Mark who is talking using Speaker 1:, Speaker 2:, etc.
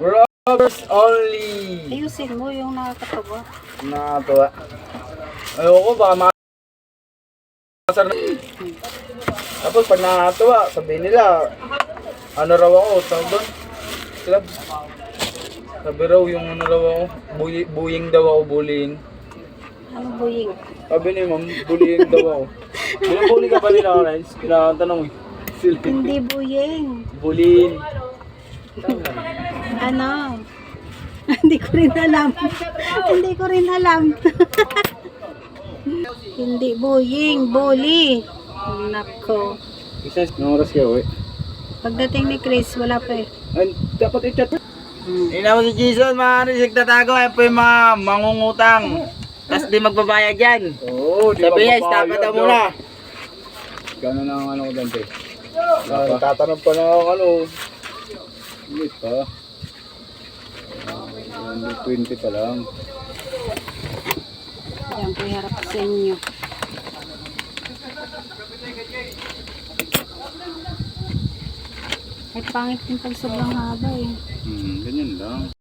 Speaker 1: Robbers only.
Speaker 2: Ayusin mo yung nakakatawa.
Speaker 1: Nakatuwa. Ayoko baka na. Tapos pag nakatuwa, sabihin nila, ano raw ako, tawag doon? Club. Sabi raw yung ano raw ako, buy, buying daw ako, bullying.
Speaker 2: Ano buying?
Speaker 1: Sabi ni ma'am, bullying daw ako. Binubully ka ba nila, Lines? Kinatanong eh. Sila.
Speaker 2: Hindi buying.
Speaker 1: Bullying.
Speaker 2: Ano? Hindi ko rin alam. Hindi ko rin alam. Hindi buying, bully. Nako.
Speaker 1: Isa, nung oras ka, uwi.
Speaker 2: Pagdating ni Chris, wala pa eh.
Speaker 1: Ay, dapat i-chat. Mo si Jason, mga risig tatago, ayun po yung mga mangungutang. Tapos di magbabayad yan. Oo, di Sabi niya, stop na muna. Gano'n na ang ano ko dante? Tatanong pa na ako ano. Hindi pa. Uh, 20 pa lang.
Speaker 2: Yan po yung harap sa inyo. Ay, pangit yung pag sobrang haba eh.
Speaker 1: Hmm, ganyan lang.